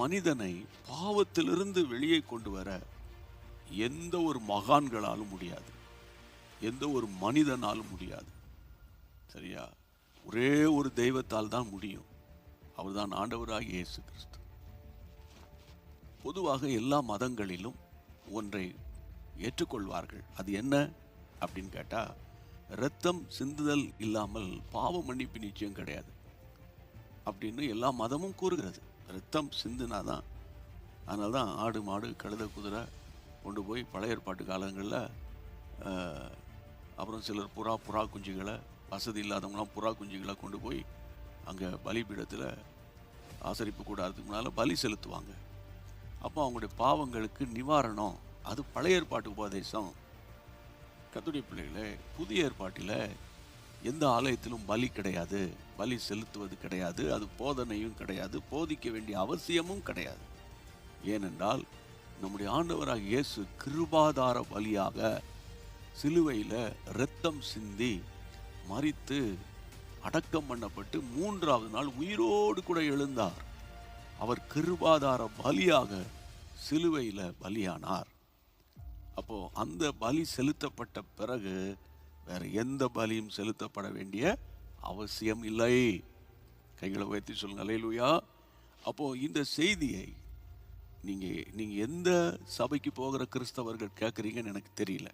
மனிதனை பாவத்திலிருந்து வெளியே கொண்டு வர எந்த ஒரு மகான்களாலும் முடியாது. எந்த ஒரு மனிதனாலும் முடியாது. சரியா? ஒரே ஒரு தெய்வத்தால் தான் முடியும். அவர் தான் ஆண்டவராக இயேசு கிறிஸ்து. பொதுவாக எல்லா மதங்களிலும் ஒன்றை ஏற்றுக்கொள்வார்கள். அது என்ன? அப்படின்னு கேட்டால் இரத்தம் சிந்துதல் இல்லாமல் பாவ மன்னிப்பு நிச்சயம் கிடையாது. அப்படின்னு எல்லா மதமும் கூறுகிறது. ரத்தம் சிந்துனா தான் அதனால தான் ஆடு மாடு கழுத குதிரை கொண்டு போய் பழைய ஏற்பாட்டு காலங்களில் அப்புறம் சிலர் புறா புறா குஞ்சுகளை வசதி இல்லாதவங்களாம் புறா குஞ்சுகளை கொண்டு போய் அங்கே பலிபீடத்தில் ஆசரிப்பு கூடாததுக்கு முன்னால் பலி செலுத்துவாங்க. அப்போ அவங்களுடைய பாவங்களுக்கு நிவாரணம். அது பழைய ஏற்பாட்டு உபதேசம். கத்துடைய பிள்ளைகளே புதிய ஏற்பாட்டில் எந்த ஆலயத்திலும் பலி கிடையாது. பலி செலுத்துவது கிடையாது. அது போதனையும் கிடையாது. போதிக்க வேண்டிய அவசியமும் கிடையாது. ஏனென்றால் நம்முடைய ஆண்டவராக இயேசு கிருபாதார பலியாக சிலுவையில் இரத்தம் சிந்தி மறித்து அடக்கம் பண்ணப்பட்டு மூன்றாவது நாள் உயிரோடு கூட எழுந்தார். அவர் கிருபாதார பலியாக சிலுவையில் பலியானார். அப்போது அந்த பலி செலுத்தப்பட்ட பிறகு வேற எந்த பலியும் செலுத்தப்பட வேண்டிய அவசியம் இல்லை. கைகளை உயர்த்தி சொல்லுங்க அலையிலுயா அப்போ இந்த செய்தியை நீங்கள் நீங்கள் எந்த சபைக்கு போகிற கிறிஸ்தவர்கள் கேட்குறீங்கன்னு எனக்கு தெரியல.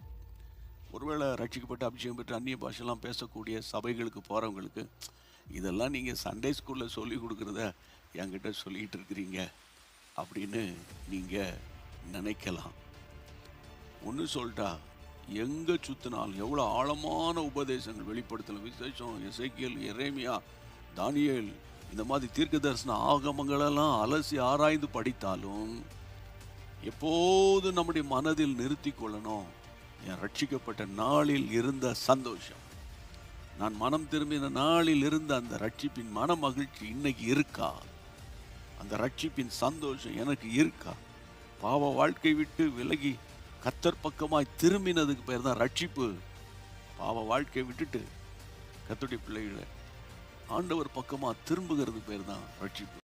ஒருவேளை ரட்சிக்கப்பட்டு அபிஷேகம் பெற்று அந்நிய பாஷெல்லாம் பேசக்கூடிய சபைகளுக்கு போகிறவங்களுக்கு இதெல்லாம் நீங்கள் சண்டே ஸ்கூலில் சொல்லி கொடுக்குறத என்கிட்ட சொல்லிகிட்டு இருக்கிறீங்க அப்படின்னு நீங்கள் நினைக்கலாம். ஒன்று சொல்லிட்டா எங்கே சுத்தினாலும் எவ்வளோ ஆழமான உபதேசங்கள் வெளிப்படுத்தல விசேஷம் இசைக்கியல் எரேமியா தானியேல் இந்த மாதிரி தீர்க்க தரிசன ஆகமங்களெல்லாம் அலசி ஆராய்ந்து படித்தாலும் எப்போது நம்முடைய மனதில் நிறுத்தி கொள்ளணும்? என் ரட்சிக்கப்பட்ட நாளில் இருந்த சந்தோஷம். நான் மனம் திரும்பின நாளில் இருந்த அந்த ரட்சிப்பின் மன மகிழ்ச்சி இன்னைக்கு இருக்கா? அந்த ரட்சிப்பின் சந்தோஷம் எனக்கு இருக்கா? பாவ வாழ்க்கை விட்டு விலகி கத்தர் பக்கமாய் திரும்பினதுக்கு பேர் தான் ரட்சிப்பு. பாவ வாழ்க்கையை விட்டுட்டு கத்துடைய பிள்ளைகளை ஆண்டவர் பக்கமா திரும்புகிறது பேர் தான் ரட்சிப்பு.